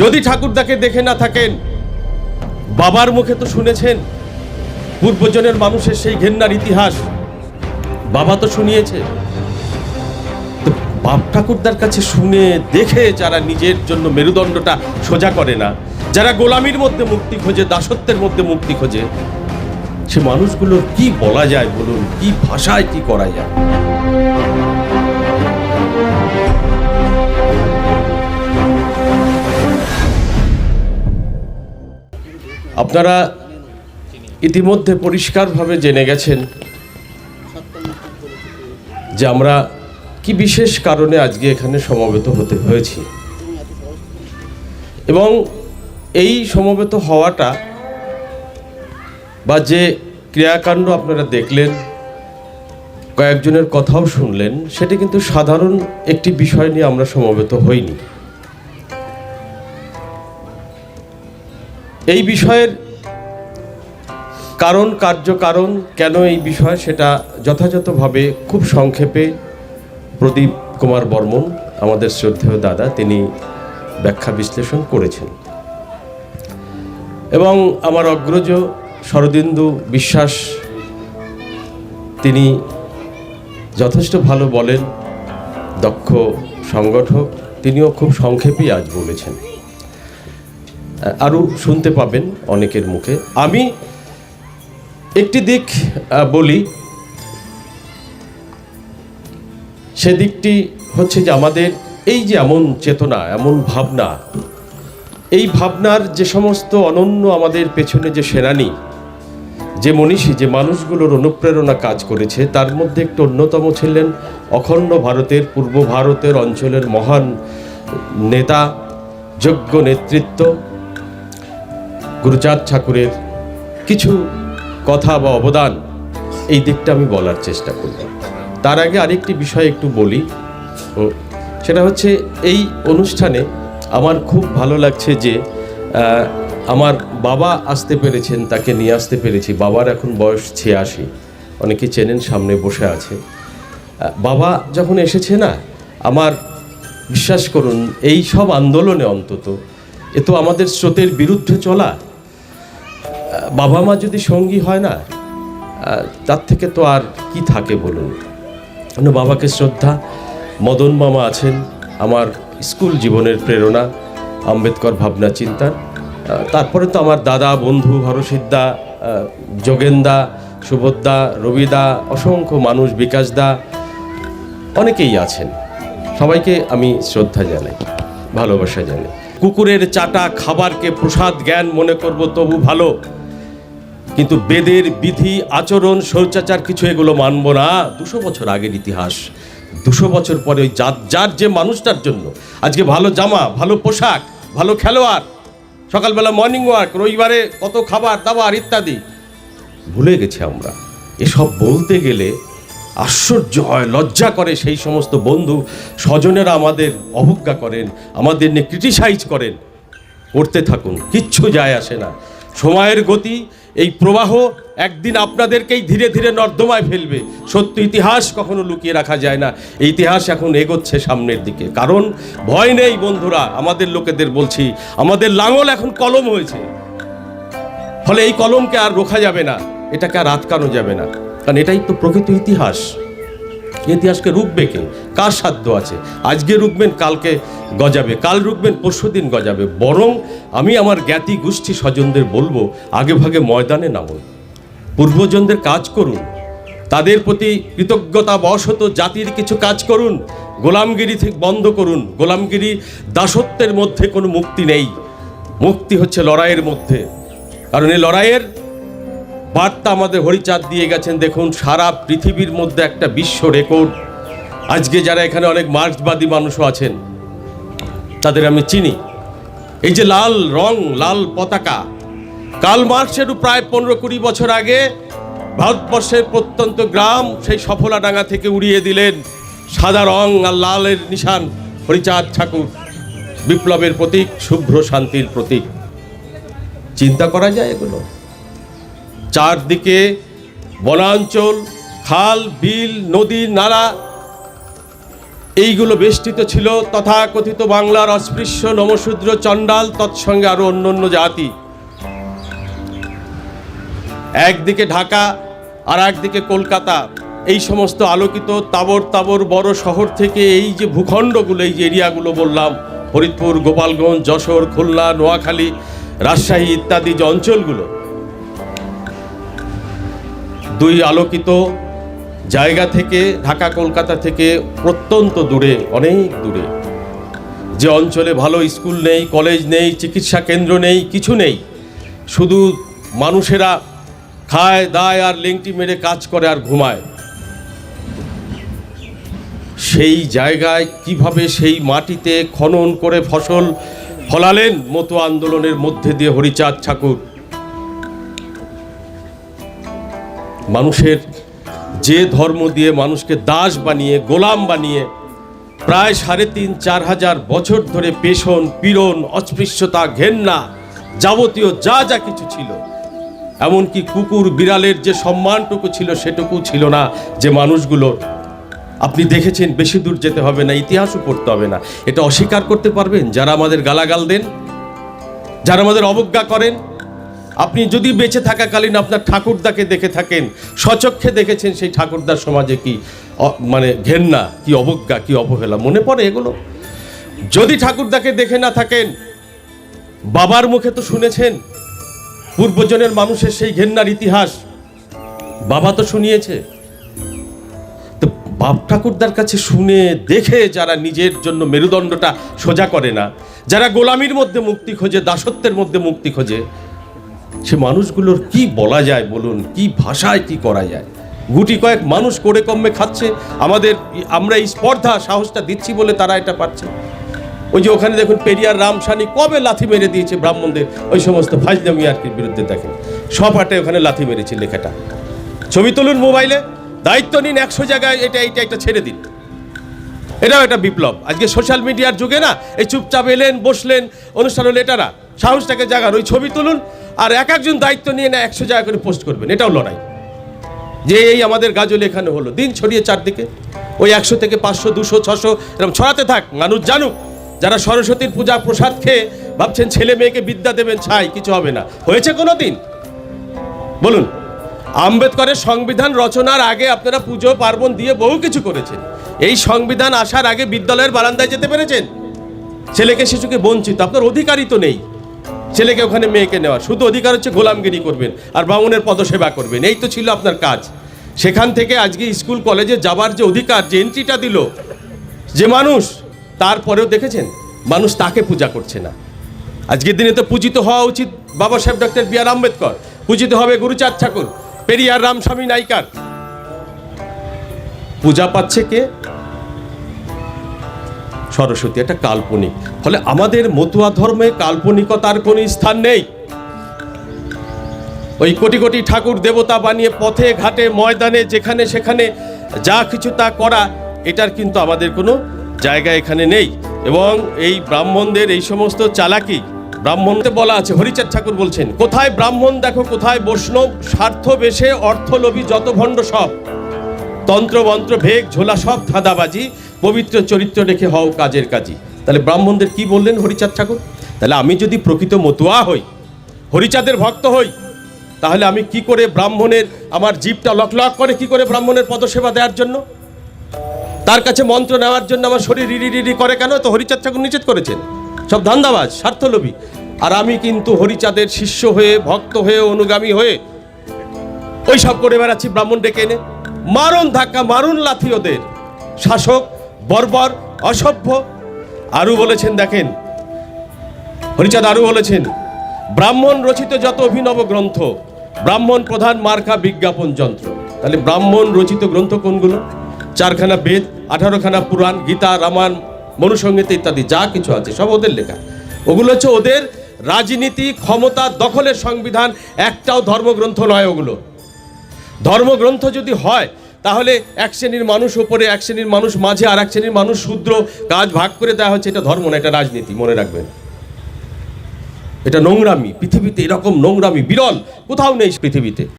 যদি ঠাকুরদাকে দেখে না থাকেন, বাবার মুখে তো শুনেছেন, পূর্বজনের মানুষের সেই ঘেন্নার ইতিহাস। বাবা তো শুনিয়েছে। বাপ ঠাকুরদার কাছে শুনে দেখে যারা নিজের জন্য মেরুদণ্ডটা সোজা করে না, যারা গোলামির মধ্যে মুক্তি খোঁজে, দাসত্বের মধ্যে মুক্তি খোঁজে, সে মানুষগুলোর কি বলা যায় বলুন, কি ভাষায় কি করা যায়? আপনারা ইতিমধ্যে পরিষ্কারভাবে জেনে গেছেন যে আমরা কি বিশেষ কারণে আজকে এখানে সমবেত হতে হয়েছি। এবং এই সমবেত হওয়াটা বা যে ক্রিয়াকাণ্ড আপনারা দেখলেন, কয়েকজনের কথাও শুনলেন, সেটি কিন্তু সাধারণ একটি বিষয় নিয়ে আমরা সমবেত হইনি। এই বিষয়ের কারণ কার্যকারণ কেন এই বিষয় সেটা যথাযথভাবে খুব সংক্ষেপে প্রদীপ কুমার বর্মন, আমাদের শ্রদ্ধেয় দাদা, তিনি ব্যাখ্যা বিশ্লেষণ করেছেন। এবং আমার অগ্রজ শরদিন্দু বিশ্বাস, তিনি যথেষ্ট ভালো বলেন, দক্ষ সংগঠক, তিনিও খুব সংক্ষেপেই আজ বলেছেন। আরও শুনতে পাবেন অনেকের মুখে। আমি একটি দিক বলি। সে দিকটি হচ্ছে যে আমাদের এই যে এমন চেতনা, এমন ভাবনা, এই ভাবনার যে সমস্ত অনন্য আমাদের পেছনে যে সেনানী, যে মনীষী, যে মানুষগুলোর অনুপ্রেরণা কাজ করেছে, তার মধ্যে একটু অন্যতম ছিলেন অখণ্ড ভারতের, পূর্ব ভারতের অঞ্চলের মহান নেতা, যোগ্য নেতৃত্ব গুরুচাঁদ ঠাকুরের কিছু কথা বা অবদান এই দিকটা আমি বলার চেষ্টা করব। তার আগে আরেকটি বিষয় একটু বলি। উম, সেটা হচ্ছে এই অনুষ্ঠানে আমার খুব ভালো লাগছে যে আমার বাবা আসতে পেরেছেন তাকে নিয়ে আসতে পেরেছি। বাবার এখন বয়স ছিয়াশি। অনেকে চেনেন সামনে বসে আছে। বাবা যখন এসেছে না আমার বিশ্বাস করুন এই সব আন্দোলনে অন্তত এ তো আমাদের স্রোতের বিরুদ্ধে চলা। বাবা মা যদি সঙ্গী হয় না তার থেকে তো আর কি থাকে বলুন? বাবাকে শ্রদ্ধা, মদন মামা আছেন, আমার স্কুল জীবনের প্রেরণা, আম্বেদকর ভাবনা, চিন্তা। তারপরে তো আমার দাদা, বন্ধু, হরসিদ্ধা যোগেন্দা সুভদ্দা রবিদা, অসংখ্য মানুষ, বিকাশদা, অনেকেই আছেন। সবাইকে আমি শ্রদ্ধা জানাই, ভালোবাসা জানাই। কুকুরের চাটা, খাবারকে প্রসাদ, জ্ঞান মনে করব তবু ভালো। কিন্তু বেদের বিধি, আচরণ, শৌচাচার কিছু এগুলো মানব না। দুশো বছর আগের ইতিহাস। দুশো বছর পরে ওই যার যার যে মানুষটার জন্য। আজকে ভালো জামা, ভালো পোশাক, ভালো খেলোয়াড়, সকালবেলা মর্নিং ওয়াক রবিবারে কত খাবার, দাবার ইত্যাদি। ভুলে গেছি আমরা। এসব বলতে গেলে আশ্চর্য হয়, লজ্জা করে সেই সমস্ত বন্ধু। স্বজনেরা আমাদের অবজ্ঞা করেন, আমাদের নিয়ে ক্রিটিসাইজ করেন। করতে থাকুন, কিচ্ছু যায় আসে না। সময়ের গতি, এই প্রবাহ একদিন আপনাদেরকেই ধীরে ধীরে নর্দমায় ফেলবে। সত্য ইতিহাস কখনো লুকিয়ে রাখা যায় না। ইতিহাস এখন এগোচ্ছে সামনের দিকে। কারণ ভয় নেই বন্ধুরা, আমাদের লোকেদের বলছি, আমাদের লাঙল এখন কলম হয়েছে। ফলে এই কলমকে আর রোখা যাবে না, এটাকে আর আটকানো যাবে না। কারণ এটাই তো প্রকৃত ইতিহাস। ইতিহাসকে রুখবে কে? কার সাধ্য আছে? আজকে রুখবেন, কালকে গজাবে। কাল রুখবেন, পরশু দিন গজাবে। বরং আমি আমার জ্ঞাতি গোষ্ঠী স্বজনদের বলব, আগে ভাগে ময়দানে নামুন। পূর্বজনদের কাজ করুন। তাদের প্রতি কৃতজ্ঞতা বশত জাতির কিছু কাজ করুন। গোলামগিরি থেকে বন্ধ করুন। গোলামগিরি দাসত্বের মধ্যে কোনো মুক্তি নেই। মুক্তি হচ্ছে লড়াইয়ের মধ্যে। কারণ এই লড়াইয়ের বার্তা আমাদের হরিচাঁদ দিয়ে গেছেন, দেখুন, সারা পৃথিবীর মধ্যে একটা বিশ্ব রেকর্ড। আজকে যারা এখানে অনেক মার্ক্সবাদী মানুষও আছেন, তাদের আমি চিনি। এই যে লাল রং, লাল পতাকা কাল মার্কসেরও প্রায় পনেরো কুড়ি বছর আগে ভারতবর্ষের প্রত্যন্ত গ্রাম সেই সফলাডাঙ্গা থেকে উড়িয়ে দিলেন সাদা রং আর লালের নিশান হরিচাঁদ ঠাকুর, বিপ্লবের প্রতীক, শুভ্র শান্তির প্রতীক। চিন্তা করা যায় এগুলো? চারদিকে বনাঞ্চল, খাল, বিল, নদী, নালা, এইগুলো বেষ্টিত ছিল। তথাকথিত বাংলার অস্পৃশ্য নমশূদ্র চণ্ডাল, তৎসঙ্গে আরও অন্য অন্য জাতি। একদিকে ঢাকা, আর একদিকে কলকাতা। এই সমস্ত আলোকিত তাবর তাবর বড় শহর থেকে এই যে ভূখণ্ডগুলো, এই যে এরিয়াগুলো বললাম ফরিদপুর গোপালগঞ্জ, যশোর, খুলনা, নোয়াখালী, রাজশাহী ইত্যাদি যে অঞ্চলগুলো দুই আলোকিত জায়গা থেকে, ঢাকা, কলকাতা থেকে প্রত্যন্ত দূরে, অনেক দূরে। যে অঞ্চলে ভালো স্কুল নেই, কলেজ নেই, চিকিৎসা কেন্দ্র নেই, কিছু নেই, শুধু মানুষেরা খায়, দায় আর লেংটি মেরে কাজ করে আর ঘুমায়। সেই জায়গায় কীভাবে সেই মাটিতে খনন করে ফসল ফলালেন? মতো আন্দোলনের মধ্যে দিয়ে হরিচাঁদ ঠাকুর। মানুষের যে ধর্ম দিয়ে মানুষকে দাস বানিয়ে, গোলাম বানিয়ে প্রায় সাড়ে তিন, চার হাজার বছর ধরে পেষণ, পীড়ন, অস্পৃশ্যতা, ঘেন্না যাবতীয় যা যা কিছু ছিল, এমনকি কুকুর বিড়ালের যে সম্মানটুকু ছিল সেটুকু ছিল না যে মানুষগুলো। আপনি দেখেছেন বেশি দূর যেতে হবে না, ইতিহাসও পড়তে হবে না। এটা অস্বীকার করতে পারবেন? যারা আমাদের গালাগাল দেন, যারা আমাদের অবজ্ঞা করেন আপনি যদি বেঁচে থাকাকালীন আপনার ঠাকুরদাকে দেখে থাকেন, সচক্ষে দেখেছেন সেই ঠাকুরদার সমাজে কি মানে ঘেন্না, কি অবজ্ঞা, কি অবহেলা, মনে পড়ে এগুলো? যদি ঠাকুরদাকে দেখে না থাকেন, বাবার মুখে তো শুনেছেন, পূর্বজনের মানুষের সেই ঘেন্নার ইতিহাস, বাবা তো শুনিয়েছে। তো বাপ ঠাকুরদার কাছে শুনে দেখে যারা নিজের জন্য মেরুদণ্ডটা সোজা করে না, যারা গোলামির মধ্যে মুক্তি খোঁজে, দাসত্বের মধ্যে মুক্তি খোঁজে সে মানুষগুলোর কি বলা যায় বলুন, কি ভাষায় কি করা যায়? গুটি কয়েক মানুষ করে কমে খাচ্ছে, আমাদের আমরা এই স্পর্ধা, সাহসটা দিচ্ছি বলে তারা এটা পাচ্ছে। ওই যে ওখানে দেখুন পেরিয়ার রামসানি কবে লাথি মেরে দিয়েছে ব্রাহ্মণদের, ওই সমস্ত ফাজদামি আর বিরুদ্ধে দেখেন। সব হাটে ওখানে লাথি মেরেছে লেখাটা। ছবি তুলুন মোবাইলে, দায়িত্ব নিন একশো জায়গায়, এটা এইটা একটা ছেড়ে দিন। এটাও একটা বিপ্লব। আজকে সোশ্যাল মিডিয়ার যুগে না, এই চুপচাপ এলেন, বসলেন, অনুষ্ঠান হলে এটারা সাহসটাকে জাগান। ওই ছবি তুলুন আর এক একজন দায়িত্ব নিয়ে না একশো জায়গা করে পোস্ট করবেন, এটাও লড়াই। যে এই আমাদের গাজল এখানে হলো, দিন ছড়িয়ে চারদিকে, ওই একশো থেকে পাঁচশো, দুশো, ছশো এরকম ছড়াতে থাক, মানুষ জানুক, যারা সরস্বতীর পূজা প্রসাদ খেয়ে ভাবছেন ছেলে মেয়েকে বিদ্যা দেবেন, ছাই, কিছু হবে না। হয়েছে কোনো দিন? বলুন, আম্বেদকরের সংবিধান রচনার আগে আপনারা পুজো, পার্বণ দিয়ে বহু কিছু করেছেন। এই সংবিধান আসার আগে বিদ্যালয়ের বারান্দায় যেতে পেরেছেন? ছেলেকে, শিশুকে বঞ্চিত, আপনার অধিকারই তো নেই। ছেলেকে ওখানে মেয়েকে নেওয়া শুধু অধিকার হচ্ছে গোলামগিরি করবেন আর বামুনের পদসেবা করবেন। এই তো ছিল আপনার কাজ। সেখান থেকে আজকে স্কুল, কলেজে যাবার যে অধিকার, যে এন্ট্রিটা দিল, যে মানুষ, তারপরেও দেখেছেন, মানুষ তাকে পূজা করছে না। আজকের দিনে তো পূজিত হওয়া উচিত বাবা সাহেব ডক্টর বি আর আম্বেদকর। পূজিত হবে গুরুচাঁদ ঠাকুর, পেরিয়ার রামস্বামী নাইকার। পূজা পাচ্ছে কে? সরস্বতী একটা কাল্পনিক। ফলে আমাদের মতুয়া ধর্মে কাল্পনিকতার কোনো স্থান নেই। ওই কোটি কোটি ঠাকুর দেবতা বানিয়ে পথে, ঘাটে, ময়দানে, যেখানে সেখানে যা কিছু তা করা, এটার কিন্তু আমাদের কোনো জায়গা এখানে নেই। এবং এই ব্রাহ্মণদের এই সমস্ত চালাকি ব্রাহ্মণতে বলা আছে, হরিচাঁদ ঠাকুর বলছেন, কোথায় ব্রাহ্মণ দেখো, কোথায় বৈষ্ণব, স্বার্থ বেশে, অর্থলোভী যত ভণ্ড সব তন্ত্র মন্ত্র ভেগ, ঝোলা সব ধাঁধাবাজি পবিত্র চরিত্র রেখে হও কাজের কাজী তাহলে ব্রাহ্মণদের কি বললেন হরিচাঁদ ঠাকুর? তাহলে আমি যদি প্রকৃত মতুয়া হই, হরিচাঁদের ভক্ত হই, তাহলে আমি কি করে ব্রাহ্মণের আমার জীবটা লক লক করে? কি করে ব্রাহ্মণের পদসেবা দেওয়ার জন্য? তার কাছে মন্ত্র নেওয়ার জন্য আমার শরীর রিরি রিরি করে কেন? তো হরিচাঁদ ঠাকুর নিষেধ করেছেন। সব ধান্দাবাজ, স্বার্থলোভী। আর আমি কিন্তু হরিচাঁদের শিষ্য হয়ে, ভক্ত হয়ে, অনুগামী হয়ে ওই সব করে বেড়াচ্ছি ব্রাহ্মণ ডেকে এনে। মারুন ধাক্কা মারুন লাথি ওদের। শাসক বর্বর, অসভ্য। আরও বলেছেন, দেখেন, হরিচাঁদ আরও বলেছেন, ব্রাহ্মণ রচিত যত অভিনব গ্রন্থ, ব্রাহ্মণ প্রধান মার্কা বিজ্ঞাপন যন্ত্র। তাহলে ব্রাহ্মণ রচিত গ্রন্থ কোনগুলো? চারখানা বেদ, আঠারোখানা পুরাণ, গীতা, রামায়ণ মনুসংগীত ইত্যাদি, যা কিছু আছে, সব ওদের লেখা। ওগুলো হচ্ছে ওদের রাজনীতি, ক্ষমতা, দখলের সংবিধান, একটাও ধর্মগ্রন্থ নয় ওগুলো। ধর্মগ্রন্থ যদি হয় তাহলে এক শ্রেণির মানুষ ওপরে, এক শ্রেণির মানুষ মাঝে আর এক শ্রেণির মানুষ শূদ্র। কাজ ভাগ করে দেওয়া হচ্ছে, এটা ধর্ম না, এটা রাজনীতি, মনে রাখবেন। এটা নোংরামি, পৃথিবীতে এরকম নোংরামি, বিরল, কোথাও নেই পৃথিবীতে।